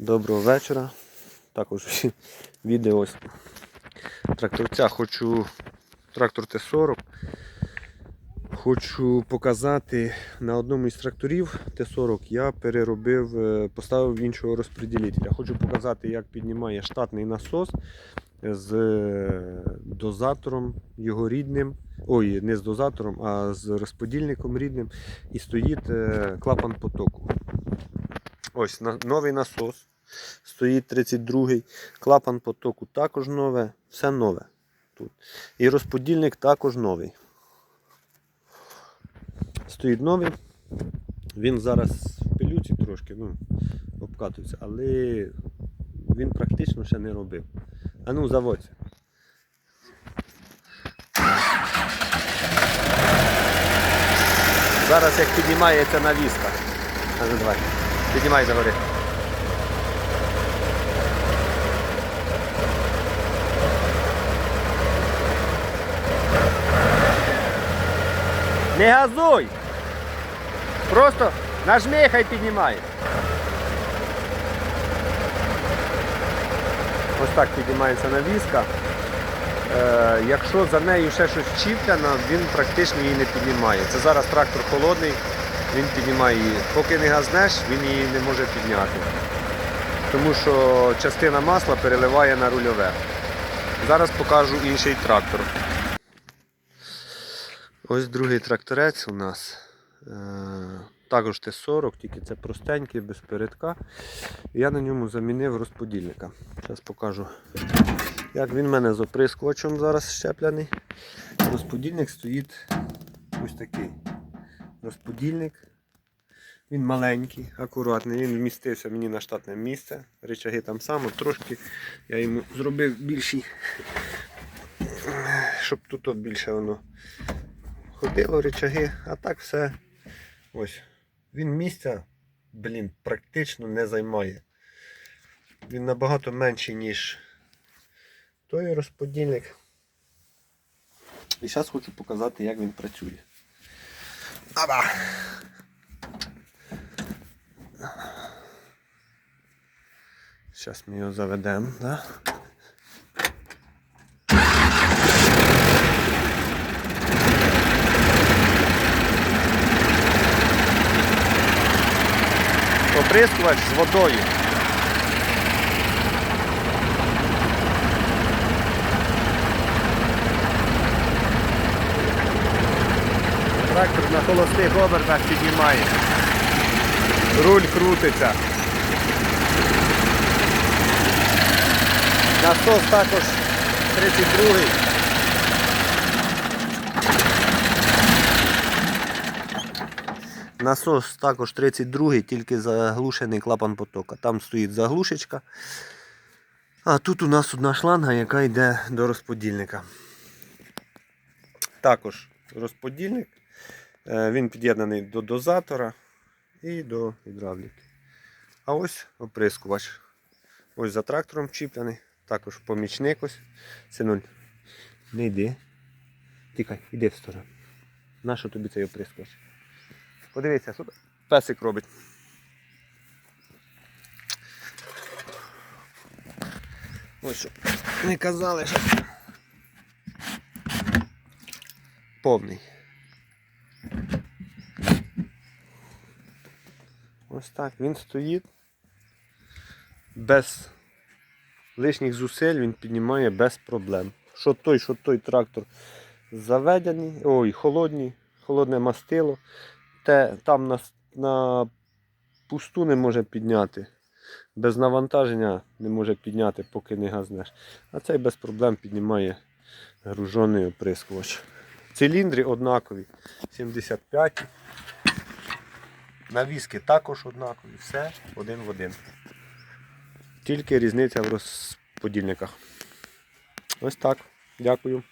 Доброго вечора. Також відео ось тракторця. Хочу трактор Т-40. Хочу показати на одному із тракторів Т-40 я переробив, е, поставив іншого розподілителя. Хочу показати, як піднімає штатний насос з е, дозатором його рідним. Ой, не з дозатором, а з розподільником рідним. І стоїть е, клапан потоку. Ось новий насос. Стоїть 32-й. Клапан потоку також нове. Все нове тут. І розподільник також новий. Стоїть новий. Він зараз в пилюці трошки ну, обкатується, але він практично ще не робив. А ну, заводься. Зараз як піднімається навіска. Піднімай загори. Не газуй! Просто нажми, хай піднімає. Ось так піднімається навіска. Е, якщо за нею ще щось чіпляно, він практично її не піднімає. Це зараз трактор холодний, він піднімає її. Поки не газнеш, він її не може підняти. Тому що частина масла переливає на рульове. Зараз покажу інший трактор. Ось другий тракторець у нас. Е, Також Т-40, тільки це простенький, без передка. Я на ньому замінив розподільника. Зараз покажу, як він в мене з оприскувачем зараз щеплений. Розподільник стоїть ось такий. Розподільник. Він маленький, акуратний, він вмістився мені на штатне місце. Речаги там само, трошки я йому зробив більші, щоб тут більше воно ходило речаги, а так все. Ось. Він місця, блін, практично не займає. Він набагато менший, ніж той розподільник. І зараз хочу показати, як він працює. Аба! Зараз ми його заведемо, да? Оприскувач з водою. Трактор на холостих обертах піднімає. Руль крутиться. Насос також 32-й. Насос також 32-й, тільки заглушений клапан потока. Там стоїть заглушечка. А тут у нас одна шланга, яка йде до розподільника. Також розподільник. Е, Він під'єднаний до дозатора і до гідравліки. А ось оприскувач. Ось за трактором чіплений. Також помічник ось. Синуль, не йди. Тікай, іди в сторону. Нащо тобі цей оприскувач? Подивіться, що песик робить. Ось що. Не казали, що. Повний. Ось так, він стоїть. Без лишніх зусиль він піднімає без проблем. Що той, що той трактор заведений, ой, холодний, холодне мастило. Те там на, на пусту не може підняти. Без навантаження не може підняти, поки не газнеш. А цей без проблем піднімає гружений оприскувач. Циліндри однакові. 75. Навіски також однакові. Все один в один. Тільки різниця в розподільниках. Ось так. Дякую.